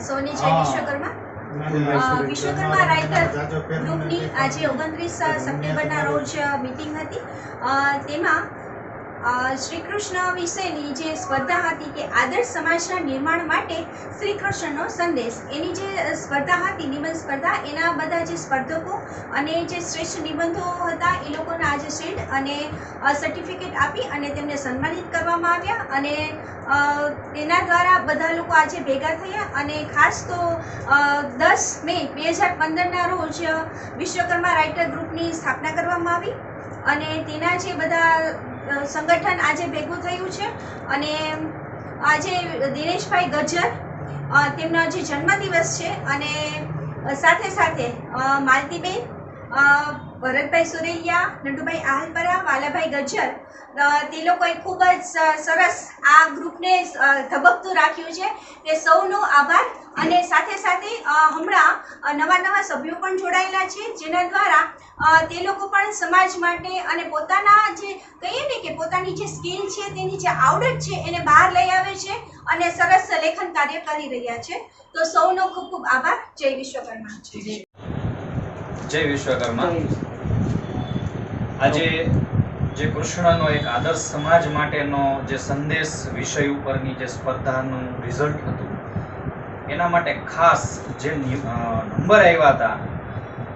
સોની છે વિશ્વકર્મા. વિશ્વકર્મા રાઇટર ગ્રુપની આજે ઓગણત્રીસ સપ્ટેમ્બરના રોજ મિટિંગ હતી. તેમાં શ્રી કૃષ્ણ વિશેની જે સ્પર્ધા હતી કે આદર્શ સમાજના નિર્માણ માટે શ્રી કૃષ્ણનો સંદેશ. એની જે સ્પર્ધા હતી, નિબંધ સ્પર્ધા, એના બધા જે સ્પર્ધકો અને જે શ્રેષ્ઠ નિબંધો હતા, એ લોકોને આજે શિલ્ડ અને સર્ટિફિકેટ આપી અને તેમને સન્માનિત કરવામાં આવ્યા અને તેના દ્વારા બધા લોકો આજે ભેગા થયા અને ખાસ તો દસ મે બે હજાર પંદરના રોજ વિશ્વકર્મા રાઇટર ગ્રુપની સ્થાપના કરવામાં આવી અને તેના જે બધા સંગઠન આજે ભેગું થયું છે અને આજે દિનેશભાઈ ગજર તેમનો જે જન્મદિવસ છે અને સાથે સાથે માલતીબેન ભરતભાઈ સુરૈયા નટુભાઈ આહલપરા વાલાભાઈ ગજ્જર. તે લોકોએ ખૂબ જ સરસ આ ગ્રુપને ધબકતું રાખ્યું છે. તે સૌનો આભાર. અને સાથે સાથે હમણાં નવા નવા સભ્યો પણ જોડાયેલા છે, જેના દ્વારા તે લોકો પણ સમાજ માટે અને પોતાના જે, કહીએ ને કે પોતાની જે સ્કિલ છે, તેની જે આવડત છે, એને બહાર લઈ આવે છે અને સરસ લેખન કાર્ય કરી રહ્યા છે. તો સૌનો ખૂબ ખૂબ આભાર. જય વિશ્વકર્મા. જય વિશ્વકર્મા. આજે જે કૃષ્ણનો એક આદર્શ સમાજ માટેનો જે સંદેશ વિષય ઉપરની જે સ્પર્ધાનું રિઝલ્ટ હતું, એના માટે ખાસ જે નંબર આવ્યા હતા,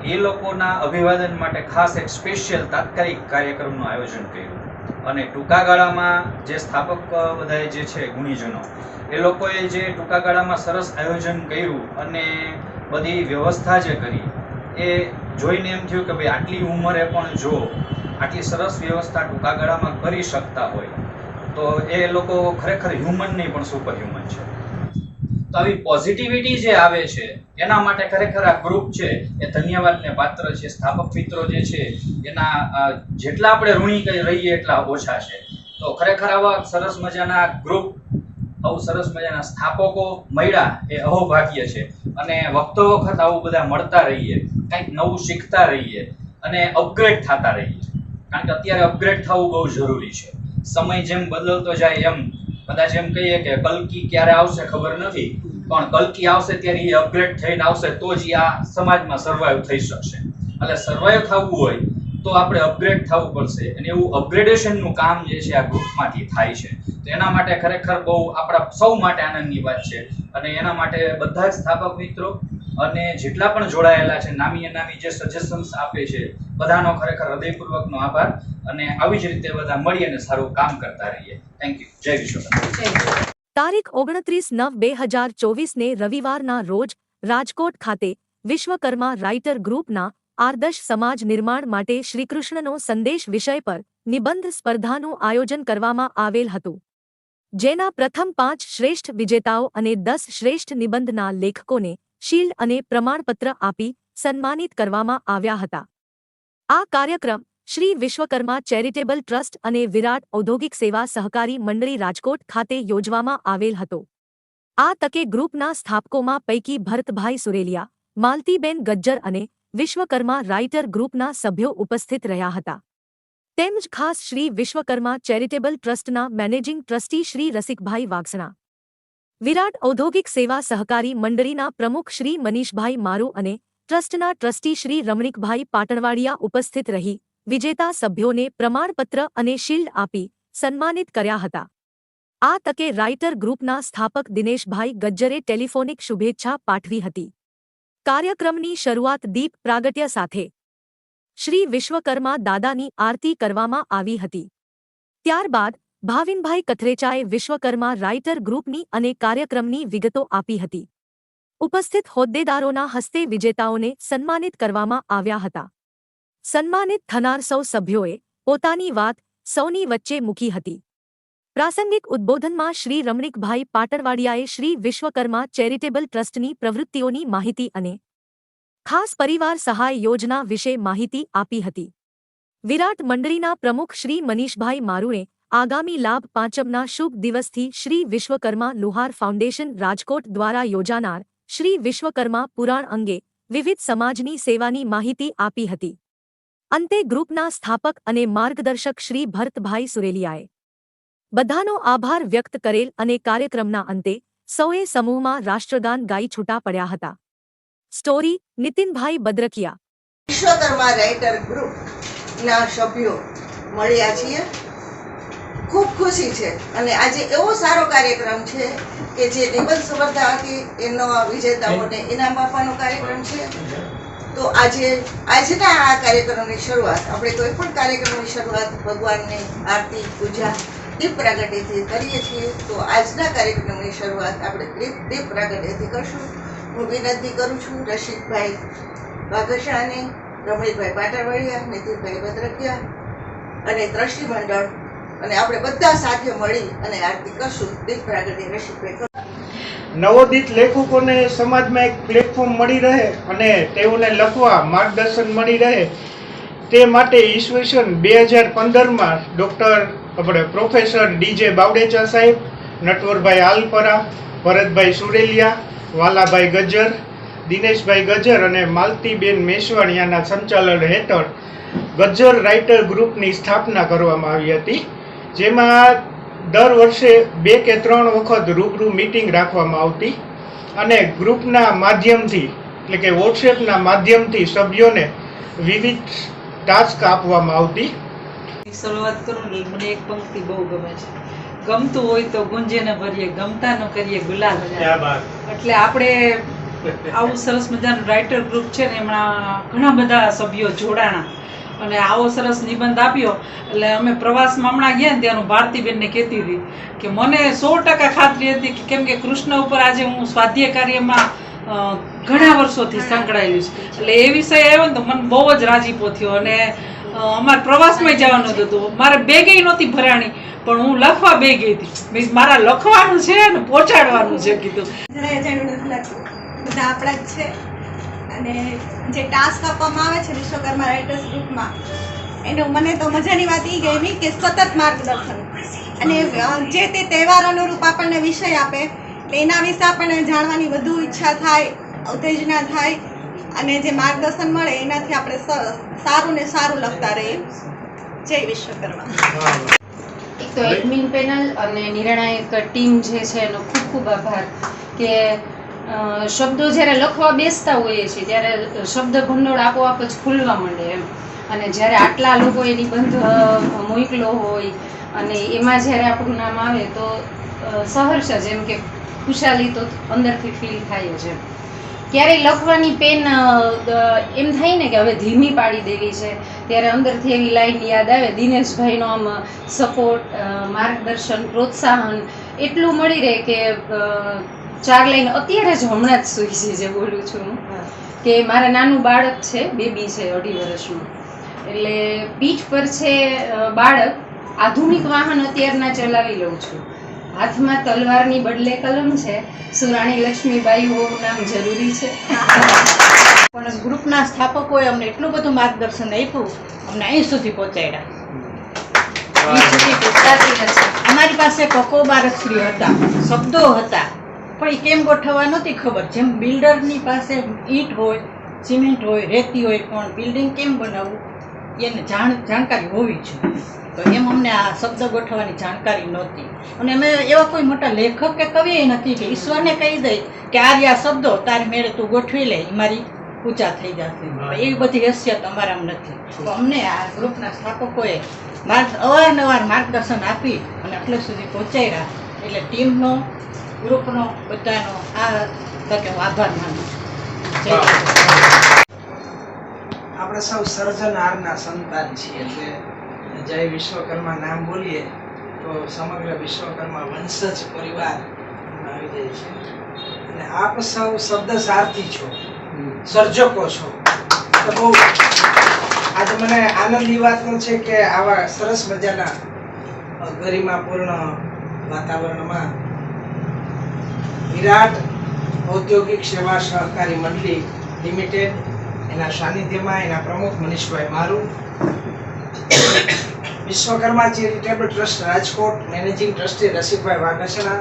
એ લોકોના અભિવાદન માટે ખાસ એક સ્પેશિયલ તાત્કાલિક કાર્યક્રમનું આયોજન કર્યું. અને ટૂંકા ગાળામાં જે સ્થાપક બધાએ જે છે ગુણીજનો, એ લોકોએ જે ટૂંકા ગાળામાં સરસ આયોજન કર્યું અને બધી વ્યવસ્થા જે કરી, એ જોઈને એમ થયું કે ભાઈ આટલી ઉંમરે પણ જો આટલી સરસ વ્યવસ્થા ટૂંકા ગાળામાં કરી શકતા હોય, તો એ લોકો ખરેખર હ્યુમન નહીં, પણ સુપર હ્યુમન છે. તો આવી પોઝિટિવિટી જે આવે છે, એના માટે ખરેખર આ ગ્રુપ છે, એ ધન્યવાદને પાત્ર છે. સ્થાપક મિત્રો જે છે, એના જેટલા આપણે ઋણી રહીએ એટલા ઓછા છે. તો ખરેખર આવા સરસ મજાના ગ્રુપ આવું સરસ મજાના સ્થાપકો મળ્યા એ અહોભાગ્ય છે. અને વખતો વખત આવું બધા મળતા રહીએ. કંઈક નવું શીખતા રહીએ અને અપગ્રેડ થતા રહીએ. કારણ કે અત્યારે અપગ્રેડ થવું બહુ જરૂરી છે. સમય જેમ બદલતો જાય એમ, કદાચ એમ કહીએ કે કલકી ક્યારે આવશે ખબર નથી, પણ કલકી આવશે ત્યારે એ અપગ્રેડ થઈને આવશે તો જ આ સમાજમાં સર્વાઈવ થઈ શકશે. એટલે સર્વાઈવ થવું હોય તો આપણે અપગ્રેડ થવું પડશે. અને એવું અપગ્રેડેશનનું કામ જે છે આ ગ્રુપમાંથી થાય છે. તો એના માટે ખરેખર બહુ આપણા સૌ માટે આનંદની વાત છે. અને એના માટે બધા જ સ્થાપક મિત્રો અને જેટલા પણ જોડાયેલા છે, નામી અનામી જે સજેશન્સ આપે છે, બધાનો ખરેખર હૃદયપૂર્વકનો આભાર અને આવી જ રીતે બધા મળી અને સારું કામ કરતા રહીએ. થેન્ક યુ જય વિશ્વનાથ તારીખ ઓગણત્રીસ નવ બે હજાર ચોવીસને રવિવારના રોજ રાજકોટ ખાતે વિશ્વકર્મા રાઇટર ગ્રુપના આદર્શ સમાજ નિર્માણ માટે શ્રીકૃષ્ણનો સંદેશ વિષય પર નિબંધ સ્પર્ધાનું આયોજન કરવામાં આવેલ હતું. જેના પ્રથમ પાંચ શ્રેષ્ઠ વિજેતાઓ અને દસ શ્રેષ્ઠ નિબંધના લેખકોને શીલ્ડ અને પ્રમાણપત્ર આપી સન્માનિત કરવામાં આવ્યા હતા. આ કાર્યક્રમ શ્રી વિશ્વકર્મા ચેરિટેબલ ટ્રસ્ટ અને વિરાટ ઔદ્યોગિક સેવા સહકારી મંડળી રાજકોટ ખાતે યોજવામાં આવેલ હતો. આ તકે ગ્રુપના સ્થાપકોમાં પૈકી ભરતભાઈ સુરેલિયા, માલતીબેન ગજ્જર અને વિશ્વકર્મા રાઇટર ગ્રુપના સભ્યો ઉપસ્થિત રહ્યા હતા. તેમજ ખાસ શ્રી વિશ્વકર્મા ચેરિટેબલ ટ્રસ્ટના મેનેજિંગ ટ્રસ્ટી શ્રી રસિકભાઈ વાઘસણા વિરાટ ઔદ્યોગિક સેવા સહકારી મંડળીના પ્રમુખ શ્રી મનીષભાઈ મારુ અને ટ્રસ્ટના ટ્રસ્ટી શ્રી રમણીકભાઈ પાટણવાડિયા ઉપસ્થિત રહી, વિજેતા સભ્યોને પ્રમાણપત્ર અને શિલ્ડ આપી સન્માનિત કર્યા હતા. આ તકે રાઇટર ગ્રુપના સ્થાપક દિનેશભાઈ ગજ્જરે ટેલિફોનિક શુભેચ્છા પાઠવી હતી. કાર્યક્રમની શરૂઆત દીપ પ્રાગટ્ય સાથે શ્રી વિશ્વકર્મા દાદાની આરતી કરવામાં આવી હતી. ત્યારબાદ ભાવિનભાઈ કથરેચાએ વિશ્વકર્મા રાઇટર ગ્રુપની અને કાર્યક્રમની વિગતો આપી હતી. ઉપસ્થિત હોદ્દેદારોના હસ્તે વિજેતાઓને સન્માનિત કરવામાં આવ્યા હતા. સન્માનિત થનાર સૌ સભ્યોએ પોતાની વાત સૌની વચ્ચે મૂકી હતી. પ્રાસંગિક ઉદ્બોધનમાં શ્રી રમણીકભાઈ પાટણવાડિયાએ શ્રી વિશ્વકર્મા ચેરિટેબલ ટ્રસ્ટની પ્રવૃત્તિઓની માહિતી અને ખાસ પરિવાર સહાય યોજના વિશે માહિતી આપી હતી. વિરાટ મંડળીના પ્રમુખ શ્રી મનીષભાઈ મારુએ આગામી લાભ પાંચમના શુભ દિવસથી શ્રી વિશ્વકર્મા લુહાર ફાઉન્ડેશન રાજકોટ દ્વારા યોજાનાર શ્રી વિશ્વકર્મા પુરાણ અંગે વિવિધ સમાજની સેવાની માહિતી આપી હતી. અંતે ગ્રુપના સ્થાપક અને માર્ગદર્શક શ્રી ભરતભાઈ સુરેલિયાએ બધાનો આભાર વ્યક્ત કરેલ અને કાર્યક્રમના અંતે સૌએ સમૂહમાં રાષ્ટ્રગાન ગાઈ છૂટા પડ્યા હતા. સ્ટોરી નીતિનભાઈ બદ્રકિયા. વિશ્વકર્મા રાઇટર ગ્રુપના સભ્યો મળ્યા છીએ. ખૂબ ખુશી છે. અને આજે એવો સારો કાર્યક્રમ છે કે જે નિબંધ સ્પર્ધા હતી એનો વિજેતાઓને ઇનામ આપવાનો કાર્યક્રમ છે. તો આજે આજના આ કાર્યક્રમની શરૂઆત, આપણે કોઈ પણ કાર્યક્રમની શરૂઆત ભગવાનની આરતી, પૂજા, દીપ પ્રાગટ્યથી કરીએ છીએ. તો આજના કાર્યક્રમની શરૂઆત આપણે દીપ દીપ પ્રાગટ્યથી કરશું. હું વિનંતી કરું છું રશિકભાઈ વાઘેશાને રમણીકભાઈ પાટણવાડિયા નીતિનભાઈ ભદ્રકિયા અને દ્રષ્ટિ મંડળ અને આપણે બધા સાથે મળી અને આરતી કરશું. દીપ પ્રાગટ્ય રશીદભાઈ નવોદિત લેખકોને સમાજમાં એક પ્લેટફોર્મ મળી રહે અને તેઓને લખવા માર્ગદર્શન મળી રહે તે માટે ઈસવીસન બે હજાર પંદરમાં ડૉક્ટર આપણે પ્રોફેસર ડીજે બાવડેચા સાહેબ, નટવરભાઈ આલપરા, ભરતભાઈ સુરેલિયા, વાલાભાઈ ગજર દિનેશભાઈ ગજર અને માલતીબેન મેશવાણિયાના સંચાલન હેઠળ ગજ્જર રાઇટર ગ્રુપની સ્થાપના કરવામાં આવી હતી. જેમાં દર વર્ષે બે કે ત્રણ વખત રૂબરૂ મિટિંગ રાખવામાં આવતી અને ગ્રુપના માધ્યમથી એટલે કે વોટ્સએપના માધ્યમથી સભ્યોને વિવિધ ટાસ્ક આપવામાં આવતી. શરૂઆત કરું ને મને એક પંક્તિ બહુ ગમે છે. ગમતું હોય તો ગુંજે ન ભરીએ ગમતા ન કરીએ ગુલાલ એટલે આપણે આવું સરસ મજાનું રાઇટર ગ્રુપ છે ને એમના ઘણા બધા સભ્યો જોડાણા. અને આવો સરસ નિબંધ આપ્યો. એટલે અમે પ્રવાસમાં હમણાં ગયા ને ત્યાંનું ભારતીબેનને કહેતી હતી કે મને સો ટકા ખાતરી હતી કે કેમ કે કૃષ્ણ ઉપર આજે હું સ્વાધ્યાય કાર્યમાં ઘણા વર્ષોથી સંકળાયેલી છું. એટલે એ વિષય આવ્યો ને તો મને બહુ જ રાજીપો થયો અને અમારે પ્રવાસમાં જવાનું હતું. મારે બેગેય નહોતી ભરાણી, પણ હું લખવા બે ગઈ હતી. મીન્સ મારા લખવાનું છે ને પહોંચાડવાનું છે, કીધું. બધા આપણા જ છે. અને જે ટાસ્ક આપવામાં આવે છે વિશ્વકર્મા રાઇટર્સ ગ્રુપમાં એનું મને તો મજાની વાત એ ગમી કે સતત માર્ગદર્શન. અને જે તે તહેવાર અનુરૂપ આપણને વિષય આપે એટલે એના વિશે આપણને જાણવાની વધુ ઈચ્છા થાય, ઉત્તેજના થાય, અને જે માર્ગદર્શન મળે એનાથી આપણે સારું ને સારું લખતા રહીએ. જય વિશ્વકર્મા. એક તો એડમિન પેનલ અને નિર્ણાયક ટીમ જે છે એનો ખૂબ ખૂબ આભાર કે શબ્દો જ્યારે લખવા બેસતા હોઈએ છીએ, ત્યારે શબ્દ ભંડોળ આપોઆપ જ ખુલવા માંડે એમ. અને જ્યારે આટલા લોકો નિબંધ બંધ મોકલો હોય, અને એમાં જ્યારે આપણું નામ આવે તો સહર્ષ જ એમ કે ખુશાલી તો અંદરથી ફીલ થાય એમ. ક્યારેય લખવાની પેન એમ થાય ને કે હવે ધીમી પાડી દેવી છે, ત્યારે અંદરથી એવી લાઈન યાદ આવે. દિનેશભાઈનો આમ સપોર્ટ માર્ગદર્શન, પ્રોત્સાહન એટલું મળી રહે કે ચાર લાઈન અત્યારે જ હમણાં જ સુઈ છે જે બોલું છું હું. કે મારા નાનું બાળક છે બેબી છે અઢી વર્ષનું. એટલે પીઠ પર છે બાળક આધુનિક વાહન અત્યારના ચલાવી લઉં છું. હાથમાં તલવારની બદલે કલમ છે. સુરાણી લક્ષ્મીબાઈ હોવું નામ જરૂરી છે. પણ ગ્રુપના સ્થાપકોએ અમને એટલું બધું માર્ગદર્શન આપ્યું અમને અહીં સુધી પહોંચાડ્યા. અમારી પાસે પહોંચાડી. બારક શ્રી અમારી પાસે કકોબારકશ્રી હતા શબ્દો હતા. પણ એ કેમ ગોઠવવા નહોતી ખબર. જેમ બિલ્ડરની પાસે ઈંટ હોય સિમેન્ટ હોય રેતી હોય પણ બિલ્ડિંગ કેમ બનાવવું? એને જાણ જાણકારી હોવી જોઈએ. તો એમ અમને આ શબ્દ ગોઠવવાની જાણકારી નહોતી. અને અમે એવા કોઈ મોટા લેખક કે કવિ નથી કે ઈશ્વરને કહી દઈ કે આ રહ્યા શબ્દો તારી મેળે તું ગોઠવી લે એ મારી પૂજા થઈ જશે. એવી બધી હેસિયત અમારામાં નથી. તો અમને આ ગ્રુપના સ્થાપકોએ માર્ગ અવારનવાર માર્ગદર્શન આપી અને એટલે સુધી પહોંચાડ્યા. એટલે ટીમનો ગ્રુપનો બધાનો આ તકે હું આભાર માનું છું. આપણે સૌ સર્જનહારના સંતાન છીએ એટલે જય વિશ્વકર્મા નામ બોલીએ તો સમગ્ર વિશ્વકર્મા વંશજ પરિવાર આવી જાય છે. અને આપ સૌ શબ્દ સારથી છો સર્જકો છો. તો બહુ આજે મને આનંદની વાતનો છે કે આવા સરસ મજાના ગરિમાપૂર્ણ વાતાવરણમાં વિરાટ ઔદ્યોગિક સેવા સહકારી મંડળી લિમિટેડ. એના સાનિધ્યમાં એના પ્રમુખ Manishbhai Maru. Vishwakarma charitable trust Rajkot managing trustee Rasikbhai Vaghasana.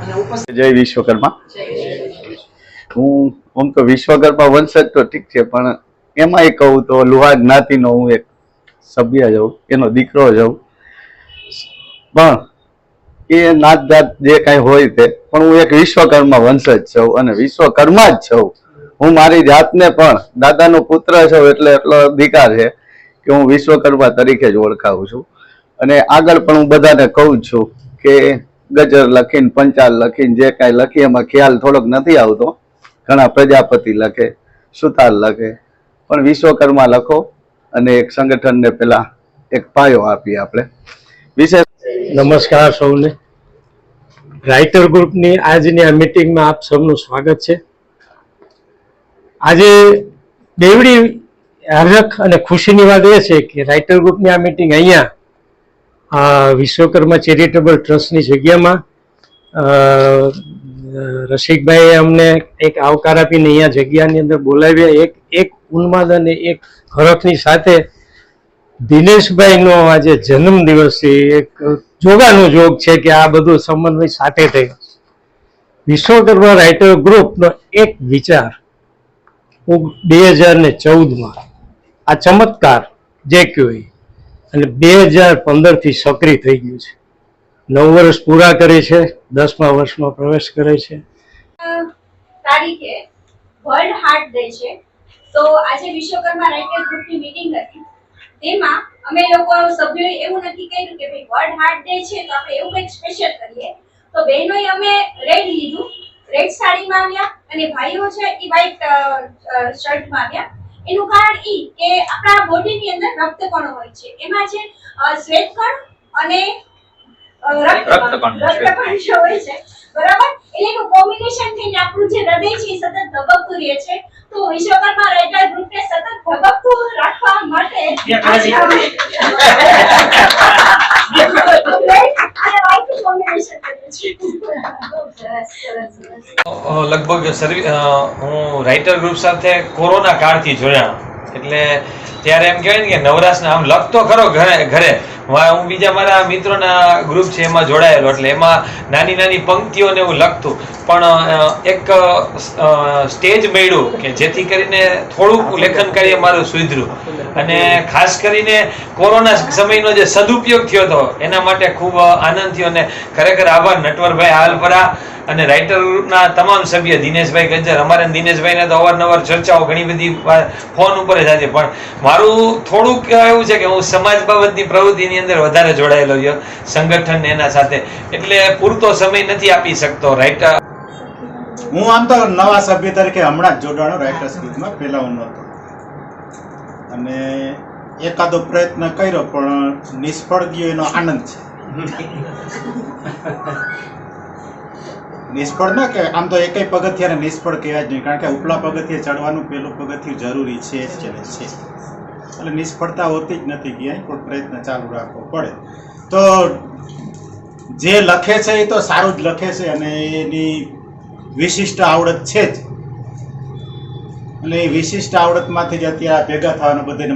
અને ઉપસ્થિત જય વિશ્વકર્મા. હું આમ તો વિશ્વકર્મા વંશજ તો ઠીક છે પણ એમાંય કહું તો લુહાર જ્ઞાતિનો હું એક સભ્ય જાઉં એનો દીકરો જાઉં પણ એ નાત જાત જે કાંઈ હોય તે, પણ હું એક વિશ્વકર્મા વંશજ છું અને વિશ્વકર્મા જ છું. હું મારી જાતને પણ, દાદાનો પુત્ર છું એટલે એટલો અધિકાર છે કે હું વિશ્વકર્મા તરીકે જ ઓળખાવું છું. અને આગળ પણ હું બધાને કહું છું કે ગજર લખીને, પંચાલ લખીને, જે કાંઈ લખી એમાં ખ્યાલ થોડોક નથી આવતો. ઘણા પ્રજાપતિ લખે, સુતાર લખે, પણ વિશ્વકર્મા લખો અને એક સંગઠનને પેલા એક પાયો આપીએ આપણે. વિશેષ નમસ્કાર સૌને. રાઇટર ગ્રુપની આજની આ મિટિંગમાં આપ સૌનું સ્વાગત છે. આજે બેવડી હરખ અને ખુશીની વાત એ છે કે રાઇટર ગ્રુપની આ મિટિંગ અહીંયા વિશ્વકર્મા ચેરિટેબલ ટ્રસ્ટની જગ્યામાં રસિકભાઈએ અમને એક આવકાર આપીને અહીંયા જગ્યાની અંદર બોલાવ્યા. એક એક ઉન્માદ અને એક હરખની સાથે દિનેશભાઈનો આજે જન્મ દિવસ છે. એક જોગાનો જોગ છે કે આ બધું સમન્વય સાથે થયો. વિશ્વકર્મા રાઇટર ગ્રુપનો એક વિચાર બે હજાર ને ચૌદમાં આ ચમત્કાર જે કહેવાય અને બે હજાર પંદરથી સક્રિય થઈ ગયું છે. નવ વર્ષ પૂરા કરે છે, દસમા વર્ષમાં પ્રવેશ કરે છે. તારીખે વર્લ્ડ હાર્ટ ડે છે. તો આજે વિશ્વકર્મા રાઇટર ગ્રુપની મીટિંગ હતી. તેમાં અમે લોકો સભ્યોએ એવું નક્કી કર્યું કે ભાઈ વર્લ્ડ હાર્ટ ડે છે તો આપણે એવું કંઈક સ્પેશિયલ કરીએ. તો બહેનોએ અમે રેડ લીધું. રેડ સાડીમાં આવ્યા અને ભાઈઓ છે એ વ્હાઈટ શર્ટમાં આવ્યા. એનું કારણ ઈ કે આપણા બોડીની અંદર રક્તકણો હોય છે. એમાં છે શ્વેતકણ અને રક્તકણ, રક્તકણ હોય છે. બરાબર? એટલે એનું કોમ્બિનેશન થઈને આપણું જે હૃદય છે એ સતત ધબકતું રહે છે. તો વિશ્વકર્મા રહેતા ગ્રુપને સતત ધબકતું રાખવા માટે લગભગ સર્વિ હું રાઇટર ગ્રુપ સાથે કોરોના કાળથી જોયા. એટલે ત્યારે એમ કહેવાય ને કે નવરાશને આમ લખતો ખરો ઘરે ઘરે. હું બીજા મારા મિત્રોના ગ્રુપ છે, એમાં જોડાયેલો, એટલે એમાં નાની નાની પંક્તિઓને એવું લખતું. પણ એક સ્ટેજ મળ્યું કે જેથી કરીને થોડુંક લેખન કાર્ય મારું સુધર્યું. અને ખાસ કરીને કોરોના સમયનો જે સદુપયોગ થયો હતો એના માટે ખૂબ આનંદ થયો અને ખરેખર આભાર નટવરભાઈ હાલપરા અને રાઇટરના તમામ સભ્ય દિનેશભાઈ ગજ્જર. અમારે દિનેશભાઈને તો અવારનવાર ચર્ચાઓ ઘણી બધી ફોન ઉપર જ હતી પણ મારું થોડુંક એવું છે કે હું સમાજ બાબતની પ્રવૃત્તિની અંદર વધારે જોડાયેલો છું સંગઠન એના સાથે એટલે પૂરતો સમય નથી આપી શકતો. રાઇટર હું આમ તો નવા સભ્ય તરીકે હમણાં જ જોડાણો રાઇટર્સ ગ્રુપમાં પહેલા હું નહોતો. અને એકાદો પ્રયત્ન કર્યો, પણ નિષ્ફળ ગયો એનો આનંદ છે. નિષ્ફળ ન કે આમ તો એકેય પગથિયાને નિષ્ફળ કહેવાય જ નહીં, કારણ કે ઉપલા પગથિયે ચડવાનું પહેલું પગથિયું જરૂરી છે જ છે. એટલે નિષ્ફળતા હોતી જ નથી ક્યાંય, પણ પ્રયત્ન ચાલુ રાખવો પડે. તો જે લખે છે એ તો સારું જ લખે છે અને એની વિશિષ્ટ આવડત છે જ. એટલે એ વિશિષ્ટ આવડતમાંથી જ અત્યારે ભેગા થવાનું બધાને